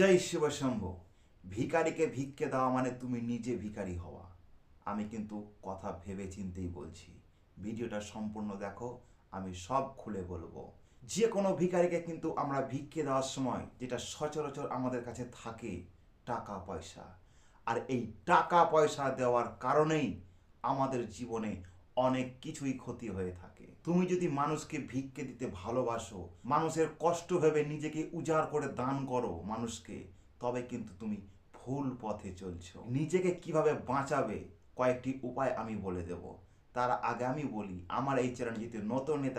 জয় শিবশম্ভ ভিকারিকে ভিক্ষে দেওয়া মানে তুমি নিজে ভিখারি হওয়া। আমি কিন্তু কথা ভেবে চিন্তেই বলছি। ভিডিওটা সম্পূর্ণ দেখো, আমি সব খুলে বলব। যে কোনো ভিখারিকে কিন্তু আমরা ভিক্ষে দেওয়ার সময়, যেটা সচরাচর আমাদের কাছে থাকে, টাকা, পয়সা। আর এই টাকা, পয়সা দেওয়ার কারণেই আমাদের জীবনে অনেক কিছুই ক্ষতি হয়ে থাকে। তুমি যদি মানুষকে ভিক্ষে দিতে ভালোবাসো, মানুষের কষ্ট ভেবে নিজেকে উজাড় করে দান করো মানুষকে, তবে কিন্তু তুমি ভুল পথে চলছো। নিজেকে কীভাবে বাঁচাবে কয়েকটি উপায় আমি বলে দেব। তার আগে আমি বলি, আমার এই চ্যানেল যদি নতুন নিয়ে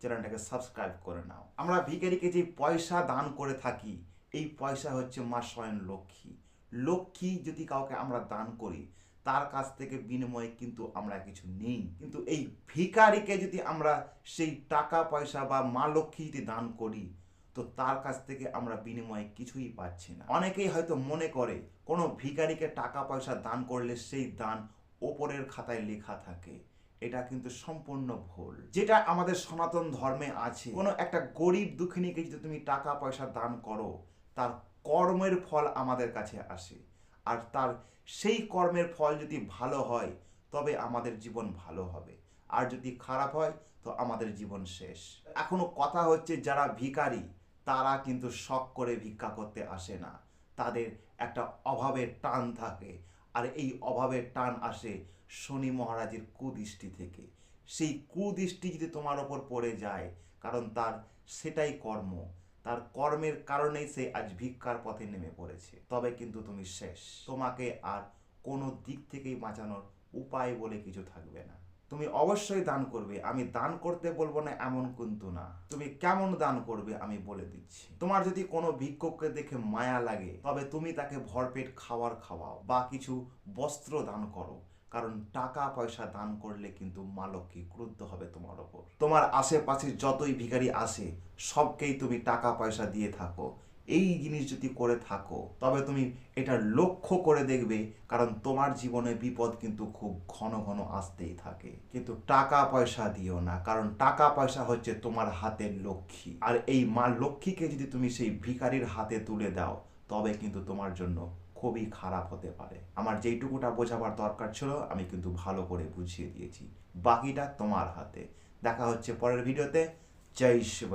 চ্যানেলটাকে সাবস্ক্রাইব করে নাও। আমরা ভিখারিকে যে পয়সা দান করে থাকি, এই পয়সা হচ্ছে মা স্বয়ং লক্ষ্মী। লক্ষ্মী যদি কাউকে আমরা দান করি তার কাছ থেকে বিনিময়ে কিন্তু আমরা কিছু নেই। কিন্তু এই ভিখারিকে যদি আমরা সেই টাকা, পয়সা বা মা লক্ষ্মী যদি দান করি, তো তার কাছ থেকে আমরা বিনিময়ে কিছুই পাচ্ছি না। অনেকেই হয়তো মনে করে, কোনো ভিখারিকে টাকা, পয়সা দান করলে সেই দান ওপরের খাতায় লেখা থাকে। এটা কিন্তু সম্পূর্ণ ভুল। যেটা আমাদের সনাতন ধর্মে আছে, কোনো একটা গরিব দুঃখিনীকে যদি তুমি টাকা, পয়সা দান করো, তার কর্মের ফল আমাদের কাছে আসে। আর তার সেই কর্মের ফল যদি ভালো হয়, তবে আমাদের জীবন ভালো হবে। আর যদি খারাপ হয়, তো আমাদের জীবন শেষ। এখনও কথা হচ্ছে, যারা ভিখারি, তারা কিন্তু শখ করে ভিক্ষা করতে আসে না। তাদের একটা অভাবের টান থাকে। আর এই অভাবের টান আসে শনি মহারাজের কুদৃষ্টি থেকে। সেই কুদৃষ্টি যদি তোমার ওপর পড়ে যায়, কারণ তার সেটাই কর্ম। তার কর্মের কারণেই সে আজ ভিক্ষার পথে নেমে পড়েছে। তবে কিন্তু তুমি শেষ। তোমাকে আর কোনো দিক থেকেই বাঁচানোর উপায় বলে কিছু থাকবে না। তুমি অবশ্যই দান করবে। আমি দান করতে বলব না, এমন কিন্তু না। তুমি কেমন দান করবে আমি বলে দিচ্ছি। তোমার যদি কোনো ভিক্ষককে দেখে মায়া লাগে, তবে তুমি তাকে ভরপেট খাওয়ার খাওয়াও বা কিছু বস্ত্র দান করো। কারণ টাকা পয়সা দান করলে কিন্তু মা লক্ষ্মী ক্রুদ্ধ হবে তোমার ওপর। তোমার আশেপাশে যতই ভিখারি আসে, সবকেই তুমি টাকা পয়সা দিয়ে থাকো। এই জিনিস যদি করে থাকো, তবে তুমি এটা লক্ষ্য করে দেখবে, কারণ তোমার জীবনে বিপদ কিন্তু খুব ঘন ঘন আসতেই থাকে। কিন্তু টাকা পয়সা দিও না, কারণ টাকা পয়সা হচ্ছে তোমার হাতের লক্ষ্মী। আর এই মা লক্ষ্মীকে যদি তুমি সেই ভিখারির হাতে তুলে দাও, তবে কিন্তু তোমার জন্য খুবই খারাপ হতে পারে। আমার যেইটুকুটা বোঝাবার দরকার ছিল, আমি কিন্তু ভালো করে বুঝিয়ে দিয়েছি। বাকিটা তোমার হাতে। দেখা হচ্ছে পরের ভিডিওতে। জয় শিব